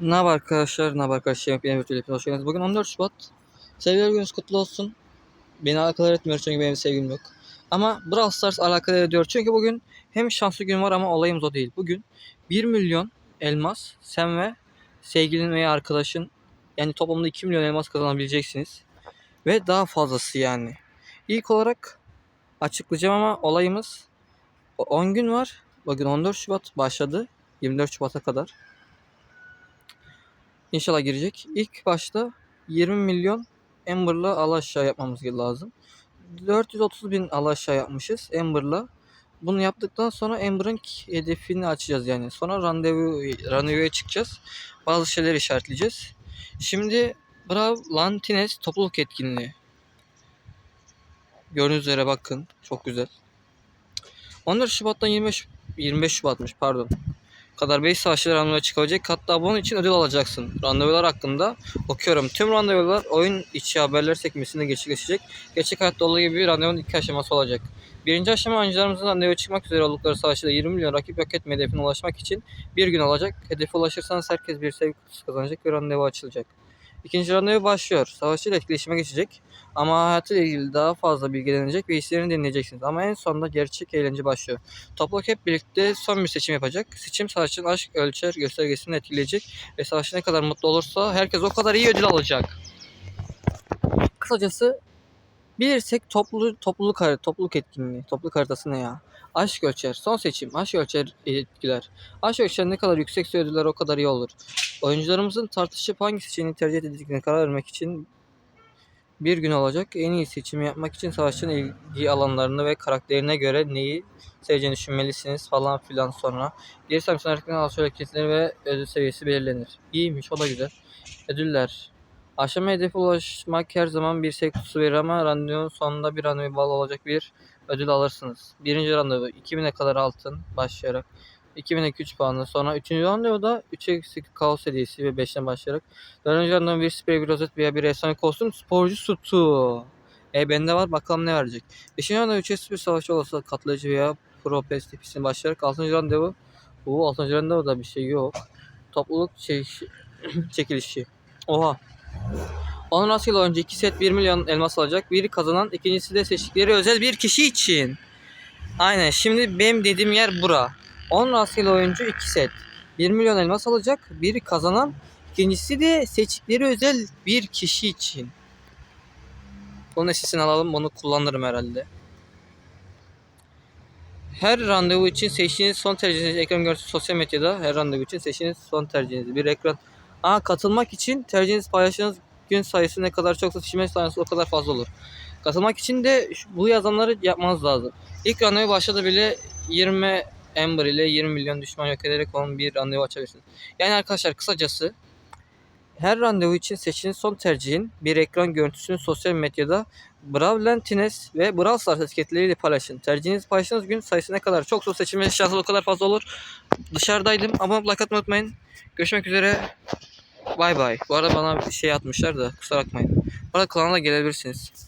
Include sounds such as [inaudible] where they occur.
Ne haber arkadaşlar? Ne haber arkadaşlar? Yemek Benim Virtüel hoş geldiniz. Bugün 14 Şubat. Sevgili gününüz kutlu olsun. Beni alakadar etmiyor çünkü benim sevgilim yok. Ama Brawl Stars alakadar ediyor. Çünkü bugün hem şanslı gün var ama olayımız o değil. Bugün 1 milyon elmas sen ve sevgilin veya arkadaşın yani toplamda 2 milyon elmas kazanabileceksiniz. Ve daha fazlası yani. İlk olarak açıklayacağım ama olayımız o- 10 gün var. Bugün 14 Şubat başladı. 24 Şubat'a kadar. İnşallah girecek. İlk başta 20 milyon Amber'la al yapmamız lazım. 430 bin al yapmışız Amber'la. Bunu yaptıktan sonra Amber'ın hedefini açacağız yani. Sonra randevu randevuya çıkacağız. Bazı şeyler işaretleyeceğiz. Şimdi Brav Lantines topluluk etkinliği. Gördüğünüz üzere bakın. Çok güzel. 14 Şubat'tan 25 25 Şubat'mış pardon kadar 5 savaşçılar randevuya çıkabilecek. Hatta bunun için ödül alacaksın. Randevular hakkında okuyorum. Tüm randevular oyun içi haberler sekmesinde gerçekleşecek. Gerçek hayatta olduğu gibi randevanın iki aşaması olacak. Birinci aşama oyuncularımızın randevuya çıkmak üzere oldukları savaşçıda 20 milyon rakip yok etme hedefine ulaşmak için bir gün olacak. Hedefe ulaşırsanız herkes bir sevgi kutusu kazanacak ve randevu açılacak. İkinci randevu başlıyor. Savaşçıyla etkileşime geçecek. Ama hayatıyla ilgili daha fazla bilgilenecek ve hislerini dinleyeceksiniz. Ama en sonunda gerçek eğlence başlıyor. Topluluk hep birlikte son bir seçim yapacak. Seçim savaşçının aşk ölçer göstergesini etkileyecek ve savaşçı ne kadar mutlu olursa herkes o kadar iyi ödül alacak. Kısacası bilirsek toplu, topluluk topluluk etkinliği, topluluk haritası ne ya? Aşk ölçer, son seçim, aşk ölçer etkiler. Aşk ölçer ne kadar yüksekse ödüller o kadar iyi olur. Oyuncularımızın tartışıp hangi seçeneği tercih edeceklerine karar vermek için bir gün olacak. En iyi seçimi yapmak için savaşçının ilgi alanlarını ve karakterine göre neyi seveceğini düşünmelisiniz falan filan sonra. Geri sayım sonraki alış hareketleri ve ödül seviyesi belirlenir. İyiymiş o da güzel. Ödüller. Aşama hedefe ulaşmak her zaman bir şey verir ama randevunun sonunda bir randevu bağlı olacak bir ödül alırsınız. Birinci randevu 2000'e kadar altın başlayarak 2000'e 3 puanlı. Sonra 3. randevuda 3'e eksik kaos hediyesi ve 5'ten başlayarak 4. randevu bir sprey, bir rozet veya bir efsane kostüm sporcu sütü. E bende var bakalım ne verecek. 5. randevu 3'e bir savaşçı olası katlayıcı veya pro pes tipisini başlayarak 6. randevu bu 6. randevuda bir şey yok. Topluluk şey, [clears throat] çekilişi. Oha. Onun rastgele oyuncu 2 set 1 milyon elmas alacak. Biri kazanan, ikincisi de seçtikleri özel bir kişi için. Aynen. Şimdi benim dediğim yer bura. 10 rastgele oyuncu 2 set. 1 milyon elmas alacak. Biri kazanan, ikincisi de seçtikleri özel bir kişi için. Bunun sesini alalım. Bunu kullanırım herhalde. Her randevu için seçtiğiniz son tercihiniz ekran görüntüsü sosyal medyada her randevu için seçtiğiniz son tercihiniz bir ekran. Aa katılmak için tercihiniz paylaştığınız gün sayısı ne kadar çoksa seçilme sayısı o kadar fazla olur. Katılmak için de bu yazanları yapmanız lazım. İlk randevu başladı bile 20 Ember ile 20 milyon düşman yok ederek onun bir randevu açabilirsiniz. Yani arkadaşlar kısacası her randevu için seçtiğiniz son tercihin bir ekran görüntüsünü sosyal medyada Brawl Lentines ve Brawl Stars etiketleriyle paylaşın. Tercihinizi paylaştığınız gün sayısı ne kadar çoksa seçilme şansı o kadar fazla olur. Dışarıdaydım ama like atmayı unutmayın. Görüşmek üzere. Bay bay. Bu arada bana bir şey atmışlar da kusura bakmayın. Bu arada kanala gelebilirsiniz.